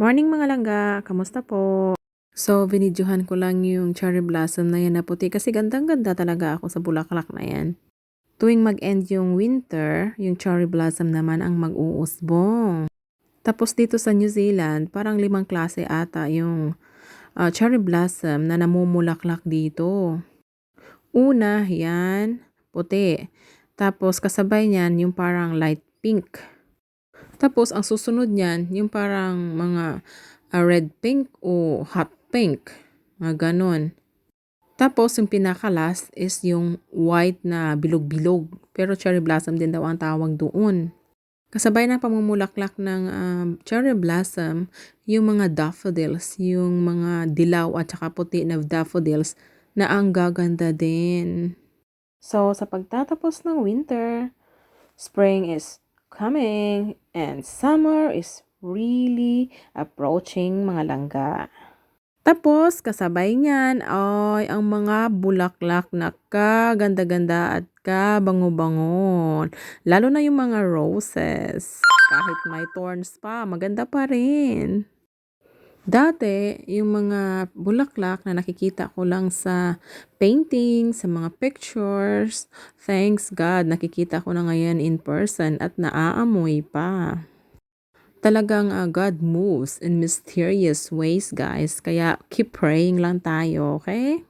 Morning mga langga, kamusta po? So, binidyohan ko lang yung cherry blossom na yan na puti kasi gandang-ganda talaga ako sa bulaklak na yan. Tuwing mag-end yung winter, yung cherry blossom naman ang mag-uusbong. Tapos dito sa New Zealand, parang limang klase ata yung ah, cherry blossom na namumulaklak dito. Una, yan, puti. Tapos kasabay niyan yung parang light pink. Tapos ang susunod niyan, yung parang mga ah, red pink o hot pink. Mga ganon. Tapos yung pinaka-last is yung white na bilog-bilog. Pero cherry blossom din daw ang tawag doon. Kasabay ng pamumulaklak ng um, cherry blossom, yung mga daffodils, yung mga dilaw at saka puti na daffodils na ang gaganda din. So, sa pagtatapos ng winter, spring is coming and summer is really approaching mga langga. Tapos, kasabay niyan ay ang mga bulaklak na kaganda-ganda at kabango-bangon. Lalo na yung mga roses. Kahit may thorns pa, maganda pa rin. Dati, yung mga bulaklak na nakikita ko lang sa painting, sa mga pictures, thanks God, nakikita ko na ngayon in person at naaamoy pa. Talagang ah, God moves in mysterious ways, guys. Kaya keep praying lang tayo, okay?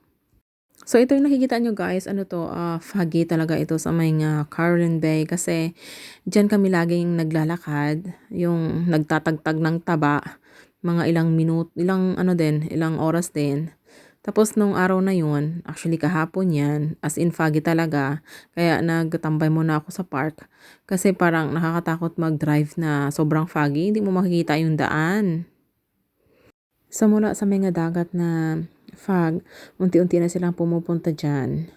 So ito yung nakikita nyo guys, ano to, ah, foggy talaga ito sa may nga Caroline Bay kasi dyan kami laging naglalakad, yung nagtatagtag ng taba, mga ilang minute, ilang ano din, ilang oras din. Tapos nung araw na yun, actually kahapon yan, as in foggy talaga, kaya nagtambay muna ako sa park kasi parang nakakatakot mag-drive na sobrang foggy, hindi mo makikita yung daan. So mula sa mga dagat na fog, unti-unti na silang pumupunta dyan.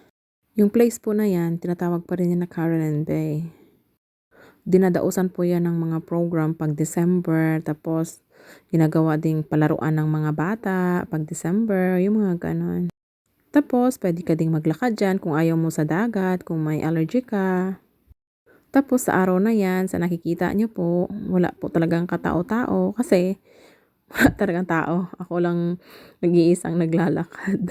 Yung place po na yan, tinatawag pa rin yan na Caroline Bay. Dinadausan po yan ng mga program pag December, tapos ginagawa ding palaruan ng mga bata pag December, yung mga ganon. Tapos, pwede ka ding maglakad dyan kung ayaw mo sa dagat, kung may allergy ka. Tapos, sa araw na yan, sa nakikita nyo po, wala po talagang katao-tao kasi wala talagang tao. Ako lang nag-iisang naglalakad.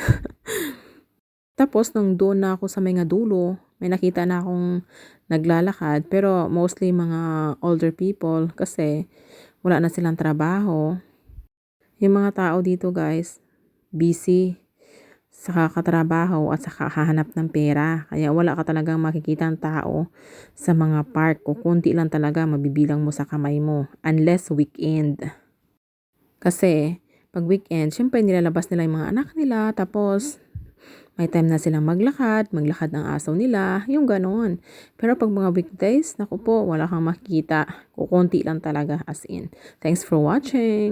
Tapos, nung doon na ako sa mga dulo, may nakita na akong naglalakad. Pero mostly mga older people kasi wala na silang trabaho. Yung mga tao dito guys, busy sa kakatrabaho at sa kahanap ng pera. Kaya wala ka talagang makikita ang tao sa mga park. Kukunti lang talaga mabibilang mo sa kamay mo. Unless weekend. Kasi pag weekend, syempre nilalabas nila yung mga anak nila. Tapos may time na silang maglakad, maglakad ng aso nila, yung ganon. Pero pag mga weekdays, naku po, wala kang makikita. Kukunti lang talaga as in. Thanks for watching!